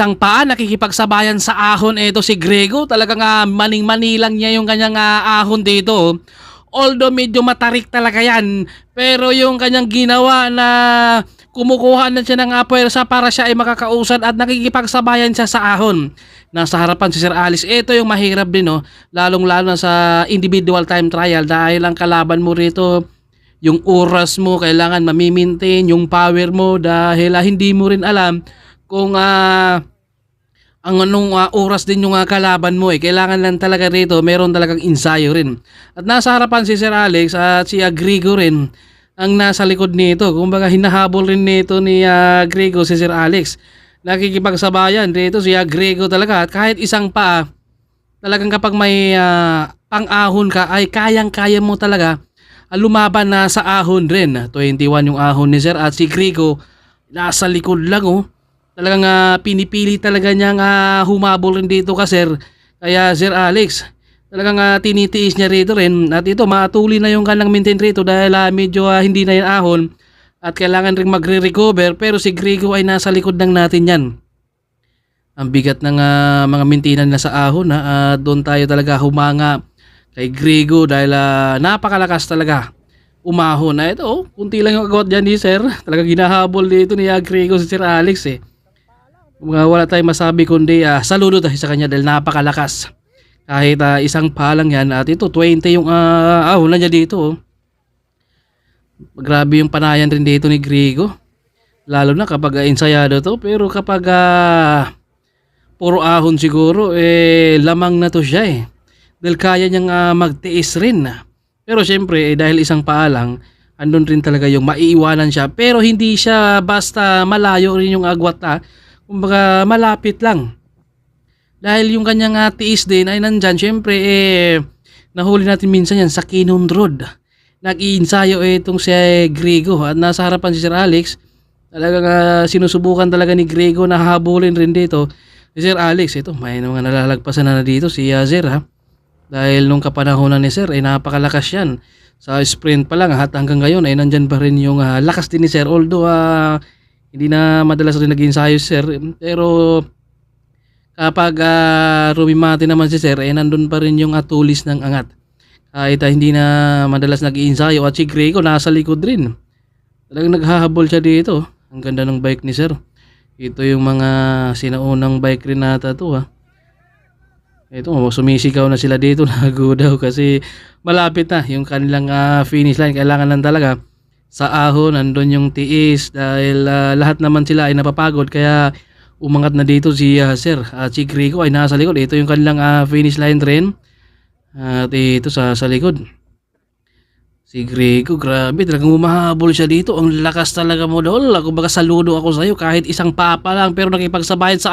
isang paa nakikipagsabayan sa ahon ito si Grego. Talagang uh, maning-mani lang niya yung kanyang ah, ahon dito. Although medyo matarik talaga yan. Pero yung kanyang ginawa na kumukuha na siya ng uh, para siya ay makakausad at nakikipagsabayan siya sa ahon. Nasa harapan si Sir Alice. Ito yung mahirap din no. Lalong lalo na sa individual time trial dahil ang kalaban mo rito yung oras mo kailangan mamimintain yung power mo dahil ah, hindi mo rin alam kung ah ang anong ah, oras din yung ah, kalaban mo eh. Kailangan lang talaga rito, meron talagang ensayo rin. At nasa harapan si Sir Alex at si ah, Grigo rin ang nasa likod nito. Kumbaga hinahabol rin nito ni ah, Grigo si Sir Alex. Nakikipagsabayan dito si ah, Grigo talaga at kahit isang pa talagang kapag may ah, pang-ahon ka ay kayang-kaya mo talaga ah, lumaban na sa ahon rin. 21 yung ahon ni Sir at si Grigo nasa likod lang oh. Talagang ah, pinipili talaga niyang ah, humabol rin dito ka Sir. Kaya Sir Alex, talagang ah, tinitiis niya rito rin. At ito, matuli na yung kanilang maintain rito dahil ah, medyo ah, hindi na yung ahon. At kailangan rin magre-recover pero si Grigo ay nasa likod ng natin yan. Ang bigat ng ah, mga mintinan na sa ahon ha. At doon tayo talaga humanga kay Grigo dahil ah, napakalakas talaga umahon na ito. Oh, kunti lang yung agwat dyan ni Sir. Talaga ginahabol dito ni ah, Grigo si Sir Alex eh. Wala tayong masabi kundi ah, saludo tayo sa kanya dahil napakalakas. Kahit ah, isang pa lang yan at ito 20 yung uh, ahon na niya dito. Oh. Grabe yung panayan rin dito ni Grigo. Lalo na kapag uh, ensayado to pero kapag ah, puro ahon siguro eh lamang na to siya eh. Dahil kaya niyang ah, magtiis rin. Pero syempre eh, dahil isang paa lang andun rin talaga yung maiiwanan siya pero hindi siya basta malayo rin yung agwat ah. Kumbaga malapit lang. Dahil yung kanyang uh, tiis din ay nandyan, syempre eh, nahuli natin minsan yan sa Kinon Road. Nag-iinsayo eh itong si Grego at nasa harapan si Sir Alex. Talagang uh, sinusubukan talaga ni Grego na habulin rin dito. Si Sir Alex, ito, may mga nalalagpasan na, dito si uh, ha. Dahil nung kapanahonan ni Sir ay napakalakas yan. Sa sprint pa lang at hanggang ngayon ay nandyan pa rin yung uh, lakas din ni Sir. Although uh, hindi na madalas rin nag-ensayo si Sir. Pero kapag uh, rumimati naman si Sir, eh nandun pa rin yung atulis ng angat. Kahit uh, hindi na madalas nag-iensayo at si Greco nasa likod rin. Talagang naghahabol siya dito. Ang ganda ng bike ni Sir. Ito yung mga sinaunang bike rin nata to ha. Ito, sumisigaw na sila dito, nago daw kasi malapit na yung kanilang uh, finish line. Kailangan lang talaga sa ahon, nandun yung tiis dahil uh, lahat naman sila ay napapagod kaya umangat na dito si uh, Sir at si Grigo ay nasa likod. Ito yung kanilang uh, finish line rin. At ito sa, sa likod. Si Grigo, grabe, talagang umahabol siya dito. Ang lakas talaga mo doon. Kumbaga saludo ako sa iyo kahit isang papa lang pero nakipagsabayan sa